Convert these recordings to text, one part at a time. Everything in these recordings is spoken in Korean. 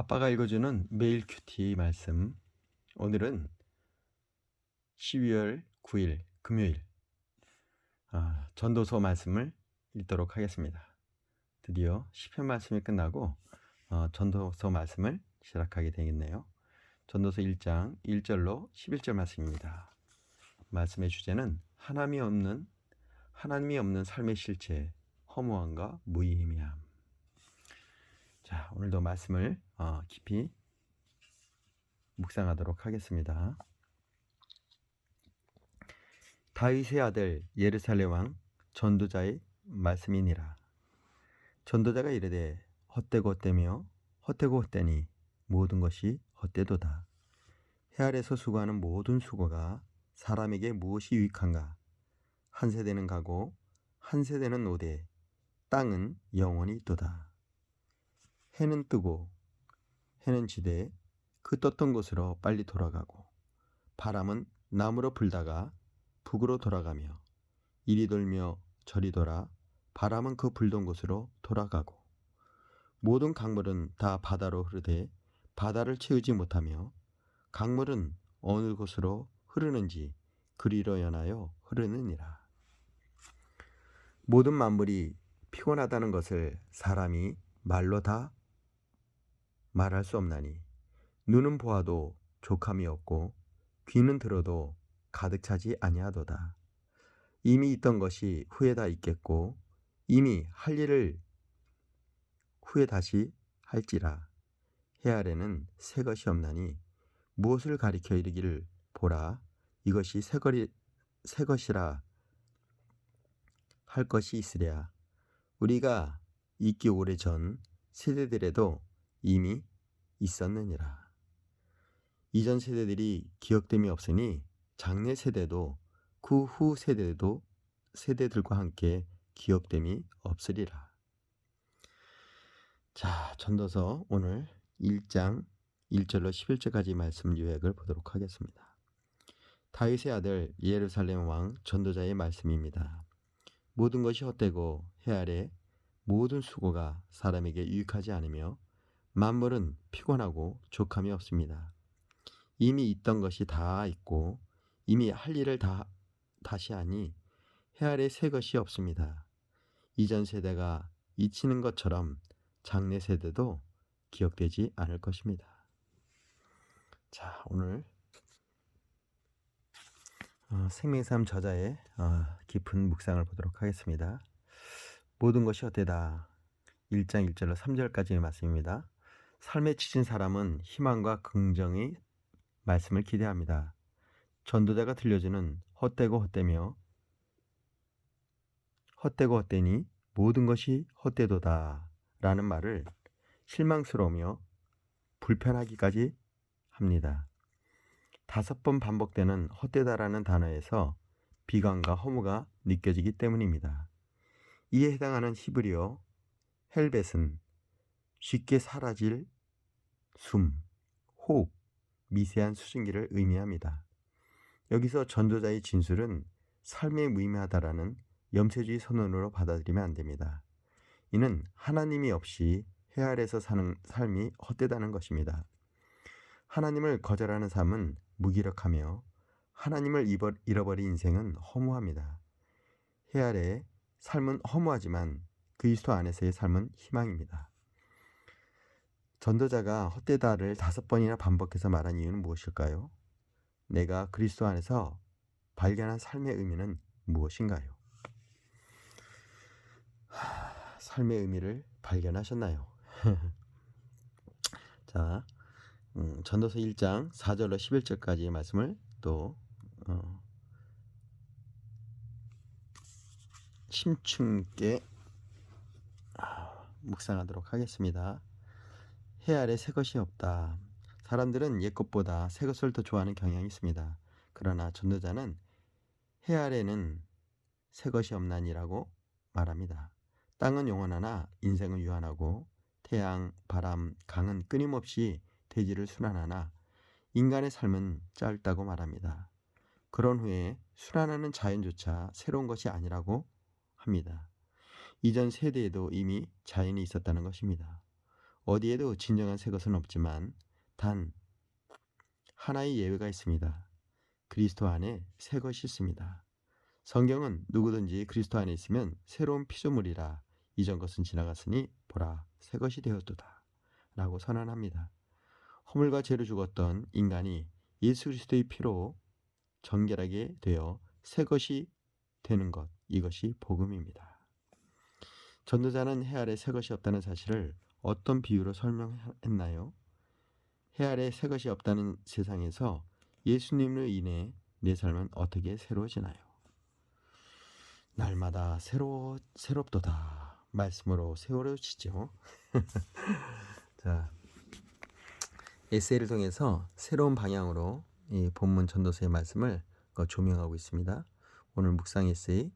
아빠가 읽어주는 매일 큐티 말씀. 오늘은 12월 9일 금요일 아, 전도서 말씀을 읽도록 하겠습니다. 드디어 시편 말씀이 끝나고 어, 전도서 말씀을 시작하게 되겠네요. 전도서 1장 1절로 11절 말씀입니다. 말씀의 주제는 하나님이 없는 하나님이 없는 삶의 실체, 허무함과 무의미함. 자, 오늘도 말씀을 어, 깊이 묵상하도록 하겠습니다. 다윗의 아들 예루살렘 왕 전도자의 말씀이니라. 전도자가 이르되 헛되고 헛되며 헛되고 헛되니 모든 것이 헛되도다. 해 아래서 수고하는 모든 수고가 사람에게 무엇이 유익한가? 한 세대는 가고 한 세대는 오되 땅은 영원히 있도다. 해는 뜨고 해는 지되 그 떴던 곳으로 빨리 돌아가고 바람은 남으로 불다가 북으로 돌아가며 이리 돌며 저리 돌아 바람은 그 불던 곳으로 돌아가고 모든 강물은 다 바다로 흐르되 바다를 채우지 못하며 강물은 어느 곳으로 흐르는지 그리로 연하여 흐르느니라. 모든 만물이 피곤하다는 것을 사람이 말로 다 말할 수 없나니. 눈은 보아도 족함이 없고 귀는 들어도 가득 차지 아니하도다. 이미 있던 것이 후에 다 있겠고 이미 할 일을 후에 다시 할지라. 해 아래는 새 것이 없나니 무엇을 가리켜 이르기를 보라. 이것이 새, 거리, 새 것이라 할 것이 있으랴. 우리가 있기 오래 전 세대들에도 이미 있었느니라. 이전 세대들이 기억됨이 없으니 장래 세대도 그 후 세대도 세대들과 함께 기억됨이 없으리라. 자, 전도서 오늘 1장 1절로 11절까지 말씀 요약을 보도록 하겠습니다. 다윗의 아들 예루살렘 왕 전도자의 말씀입니다. 모든 것이 헛되고 해 아래 모든 수고가 사람에게 유익하지 않으며 만물은 피곤하고 족함이 없습니다. 이미 있던 것이 다 있고 이미 할 일을 다 다시 하니 해 아래 새 것이 없습니다. 이전 세대가 잊히는 것처럼 장래 세대도 기억되지 않을 것입니다. 자, 오늘 어, 생명삶 저자의 어, 깊은 묵상을 보도록 하겠습니다. 모든 것이 헛되다. 1장 1절로 3절까지의 말씀입니다. 삶에 지친 사람은 희망과 긍정의 말씀을 기대합니다. 전도자가 들려주는 헛되고 헛되며 헛되고 헛되니 모든 것이 헛되도다 라는 말을 실망스러우며 불편하기까지 합니다. 다섯 번 반복되는 헛되다라는 단어에서 비관과 허무가 느껴지기 때문입니다. 이에 해당하는 히브리어 헬벳은 쉽게 사라질 숨, 호흡, 미세한 수증기를 의미합니다. 여기서 전도자의 진술은 삶에 무의미하다라는 염세주의 선언으로 받아들이면 안 됩니다. 이는 하나님이 없이 해 아래서 사는 삶이 헛되다는 것입니다. 하나님을 거절하는 삶은 무기력하며 하나님을 잃어버린 인생은 허무합니다. 해 아래 삶은 허무하지만 그리스도 안에서의 삶은 희망입니다. 전도자가 헛되다를 다섯 번이나 반복해서 말한 이유는 무엇일까요? 내가 그리스도 안에서 발견한 삶의 의미는 무엇인가요? 하, 삶의 의미를 발견하셨나요? 자, 음, 전도서 1장 4절로 11절까지의 말씀을 또 어, 심층게 묵상하도록 하겠습니다. 해 아래 새 것이 없다. 사람들은 옛 것보다 새 것을 더 좋아하는 경향이 있습니다. 그러나 전도자는 해 아래는 새 것이 없나니라고 말합니다. 땅은 영원하나 인생은 유한하고 태양, 바람, 강은 끊임없이 대지를 순환하나 인간의 삶은 짧다고 말합니다. 그런 후에 순환하는 자연조차 새로운 것이 아니라고 합니다. 이전 세대에도 이미 자연이 있었다는 것입니다. 어디에도 진정한 새 것은 없지만 단 하나의 예외가 있습니다. 그리스도 안에 새 것이 있습니다. 성경은 누구든지 그리스도 안에 있으면 새로운 피조물이라 이전 것은 지나갔으니 보라 새 것이 되었도다 라고 선언합니다. 허물과 죄로 죽었던 인간이 예수 그리스도의 피로 정결하게 되어 새 것이 되는 것 이것이 복음입니다. 전도자는 해 아래 새 것이 없다는 사실을 어떤 비유로 설명했나요? 해 아래 새 것이 없다는 세상에서 예수님으로 인해 내 삶은 어떻게 새로워지나요? 날마다 새로 새롭도다 말씀으로 새로워지죠. 자, 에세이를 통해서 새로운 방향으로 이 본문 전도서의 말씀을 어, 조명하고 있습니다. 오늘 묵상 에세이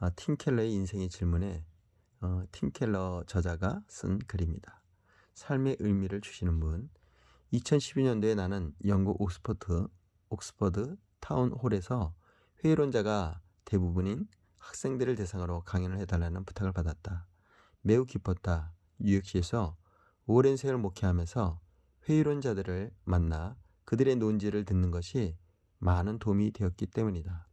아, 팀 켈러의 인생의 질문에 어, 팀 켈러 저자가 쓴 글입니다. 삶의 의미를 주시는 분. 2012년도에 나는 영국 옥스퍼드 옥스퍼드 타운홀에서 회의론자가 대부분인 학생들을 대상으로 강연을 해달라는 부탁을 받았다. 매우 기뻤다. 뉴욕시에서 오랜 세월 목회하면서 회의론자들을 만나 그들의 논지를 듣는 것이 많은 도움이 되었기 때문이다.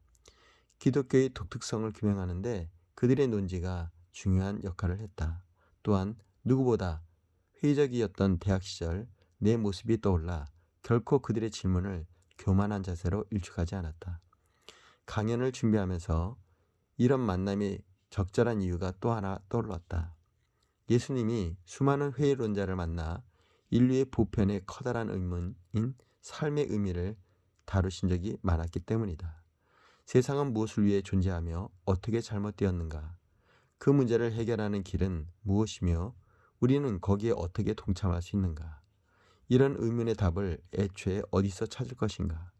기독교의 독특성을 규명하는데 그들의 논지가 중요한 역할을 했다. 또한 누구보다 회의적이었던 대학 시절 내 모습이 떠올라 결코 그들의 질문을 교만한 자세로 일축하지 않았다. 강연을 준비하면서 이런 만남이 적절한 이유가 또 하나 떠올랐다. 예수님이 수많은 회의론자를 만나 인류의 보편의 커다란 의문인 삶의 의미를 다루신 적이 많았기 때문이다. 세상은 무엇을 위해 존재하며 어떻게 잘못되었는가? 그 문제를 해결하는 길은 무엇이며 우리는 거기에 어떻게 동참할 수 있는가? 이런 의문의 답을 애초에 어디서 찾을 것인가?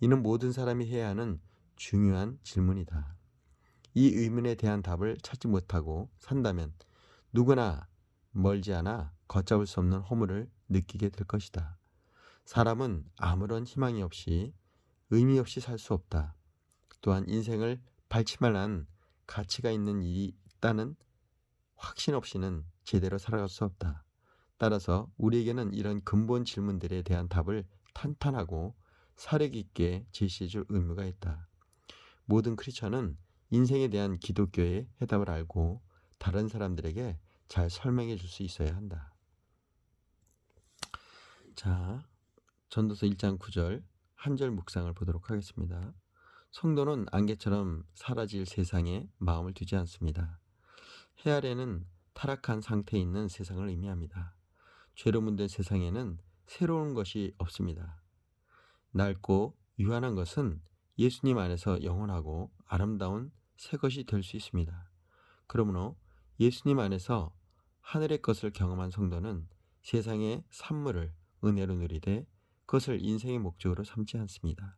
이는 모든 사람이 해야 하는 중요한 질문이다. 이 의문에 대한 답을 찾지 못하고 산다면 누구나 멀지 않아 걷잡을 수 없는 허물을 느끼게 될 것이다. 사람은 아무런 희망이 없이 의미 없이 살 수 없다. 또한 인생을 발치할 한 가치가 있는 일이 있다는 확신 없이는 제대로 살아갈 수 없다. 따라서 우리에게는 이런 근본 질문들에 대한 답을 탄탄하고 사력 있게 제시해 줄 의무가 있다. 모든 크리스천은 인생에 대한 기독교의 해답을 알고 다른 사람들에게 잘 설명해 줄 수 있어야 한다. 자, 전도서 1장 9절 한 절 묵상을 보도록 하겠습니다. 성도는 안개처럼 사라질 세상에 마음을 두지 않습니다. 해 아래는 타락한 상태에 있는 세상을 의미합니다. 죄로 문된 세상에는 새로운 것이 없습니다. 낡고 유한한 것은 예수님 안에서 영원하고 아름다운 새 것이 될 수 있습니다. 그러므로 예수님 안에서 하늘의 것을 경험한 성도는 세상의 산물을 은혜로 누리되 그것을 인생의 목적으로 삼지 않습니다.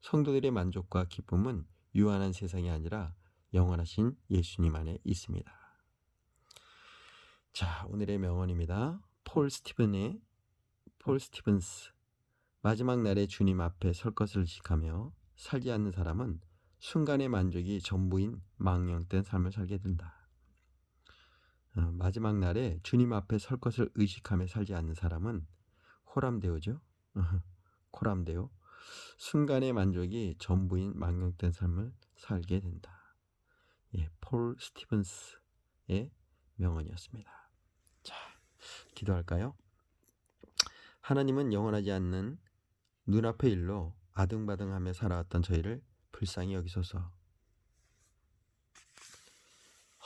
성도들의 만족과 기쁨은 유한한 세상이 아니라 영원하신 예수님 안에 있습니다. 자, 오늘의 명언입니다. 폴 스티븐의 폴 스티븐스 마지막 날에 주님 앞에 설 것을 지하며 살지 않는 사람은 순간의 만족이 전부인 망령된 삶을 살게 된다. 어, 마지막 날에 주님 앞에 설 것을 의식하며 살지 않는 사람은 호람되오죠. 코람되오. 순간의 만족이 전부인 망령된 삶을 살게 된다. 예, 폴 스티븐스의 명언이었습니다. 자, 기도할까요? 하나님은 영원하지 않는 눈앞의 일로 아등바등하며 살아왔던 저희를 불쌍히 여기소서.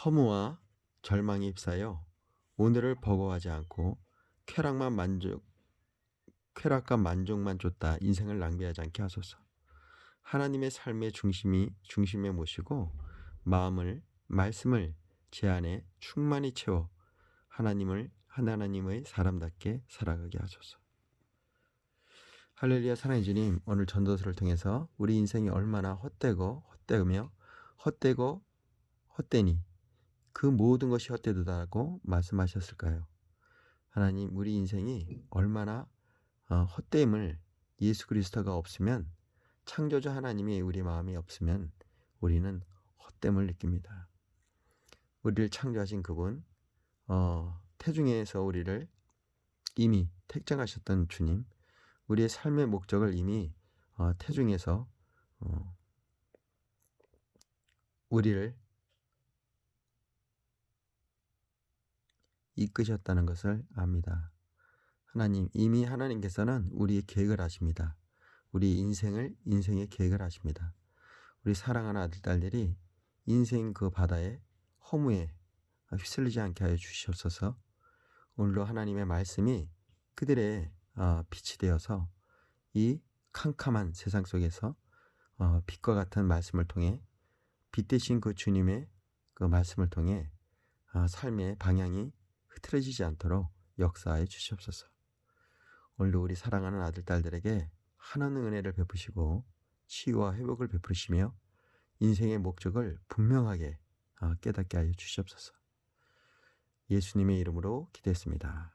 허무와 절망에 휩싸여 오늘을 버거워하지 않고 쾌락만 만족 쾌락과 만족만 쫓다 인생을 낭비하지 않게 하소서. 하나님의 삶의 중심이 중심에 모시고 마음을 말씀을 제 안에 충만히 채워 하나님을 하나님의 사람답게 살아가게 하소서. 할렐루야 사랑의 주님 오늘 전도서를 통해서 우리 인생이 얼마나 헛되고 헛되며 헛되고 헛되니 그 모든 것이 헛되다고 말씀하셨을까요? 하나님 우리 인생이 얼마나 어, 헛됨을 예수 그리스도가 없으면 창조주 하나님이 우리 마음이 없으면 우리는 헛됨을 느낍니다. 우리를 창조하신 그분 어, 태중에서 우리를 이미 택정하셨던 주님, 우리의 삶의 목적을 이미 어, 태중에서 어, 우리를 이끄셨다는 것을 압니다. 하나님, 이미 하나님께서는 우리의 계획을 하십니다. 우리 인생을, 인생의 계획을 하십니다. 우리 사랑하는 아들, 딸들이 인생 그 바다에 허무에 휩쓸리지 않게 하여 주시옵소서 오늘도 하나님의 말씀이 그들의 어, 빛이 되어서 이 캄캄한 세상 속에서 어, 빛과 같은 말씀을 통해 빛 대신 그 주님의 그 말씀을 통해 어, 삶의 방향이 흐트러지지 않도록 역사하여 주시옵소서. 오늘도 우리 사랑하는 아들 딸들에게 하나는 은혜를 베푸시고 치유와 회복을 베푸시며 인생의 목적을 분명하게 어, 깨닫게 하여 주시옵소서. 예수님의 이름으로 기도했습니다.